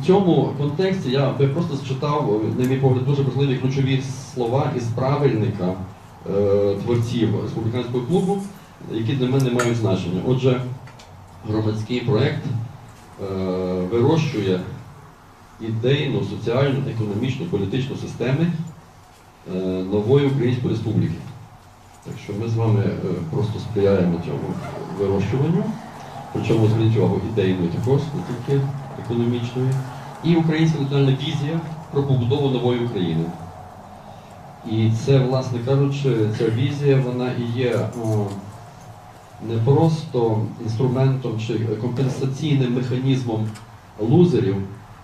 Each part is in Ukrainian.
В цьому контексті я би просто зачитав, на мій погляд, дуже важливі ключові слова із правильника е, творців республіканського клубу, які для мене мають значення. Отже, громадський проєкт е, вирощує ідейну, соціальну, економічну, політичну системи е, нової Української Республіки. Так що ми з вами е, просто сприяємо цьому вирощуванню, причому зверніть увагу ідейної також, не тільки економічної, і українська національна візія про побудову нової України. І це, власне кажучи, ця візія вона і є о, не просто інструментом чи компенсаційним механізмом лузерів,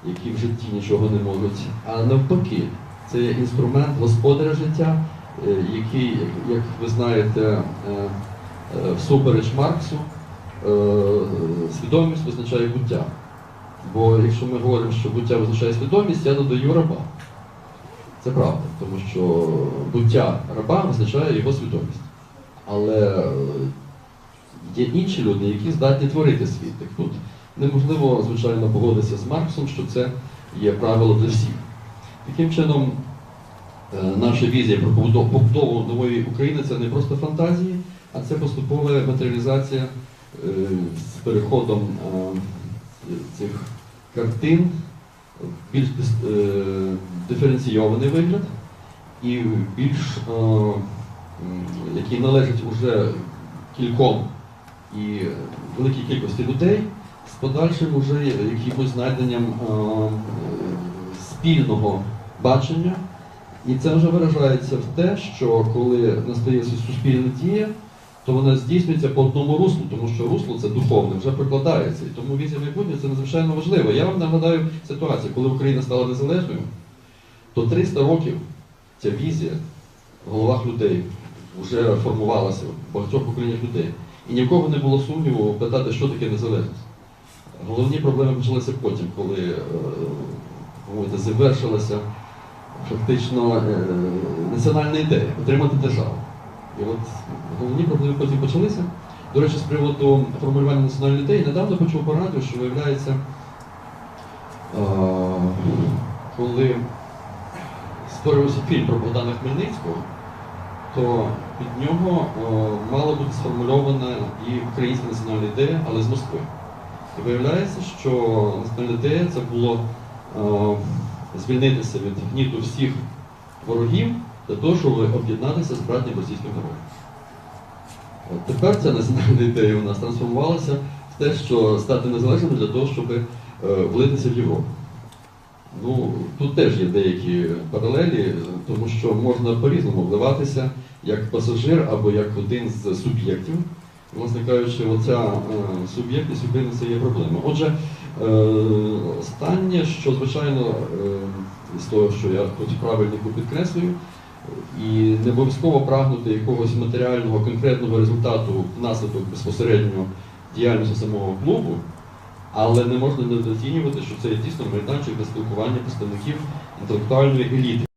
які в житті нічого не можуть, а навпаки, це є інструмент господаря життя, е, який, як ви знаєте, е, е, всупереч Марксу, свідомість визначає буття. Бо якщо ми говоримо, що буття визначає свідомість, я додаю раба. Це правда, тому що буття раба визначає його свідомість. Але е, є інші люди, які здатні творити світ. Так тут неможливо, звичайно, погодитися з Марксом, що це є правило для всіх. Таким чином, е, наша візія про побудову нової України це не просто фантазії, а це поступова матеріалізація е, з переходом цих картин більш е, диференційований вигляд і більш, е, який належить уже кільком і великій кількості людей з подальшим уже якимось знайденням е, спільного бачення. І це вже виражається в те, що коли настає суспільна дія, то вона здійснюється по одному руслу, тому що русло це духовне, вже прикладається. І тому візія майбутнього це надзвичайно важливо. Я вам нагадаю ситуацію, коли Україна стала незалежною, то 300 років ця візія в головах людей вже формувалася в багатьох поколіннях людей. І ні в кого не було сумніву питати, що таке незалежність. Головні проблеми почалися потім, коли е, завершилася фактично е, національна ідея отримати державу. І от головні проблеми потім почалися. До речі, з приводу формулювання національної ідеї, недавно почув по радіо, що виявляється, коли створювався фільм про Богдана Хмельницького, то під нього мала бути сформульована і українська національна ідея, але з Москви. І виявляється, що національна ідея це було звільнитися від гніту всіх ворогів для того, щоб об'єднатися з братнім російським народом. Тепер ця національна ідея у нас трансформувалася в те, що стати незалежними для того, щоб е, влитися в Європу. Ну, тут теж є деякі паралелі, тому що можна по-різному вливатися як пасажир або як один з суб'єктів. Власне кажучи, оця е, суб'єктність це є проблема. Отже, е, останнє, що звичайно е, з того, що я тут правильнику підкреслюю, і не обов'язково прагнути якогось матеріального конкретного результату внаслідок безпосередньо діяльності самого клубу, але не можна недооцінювати, що це дійсно майданчик для спілкування представників інтелектуальної еліти.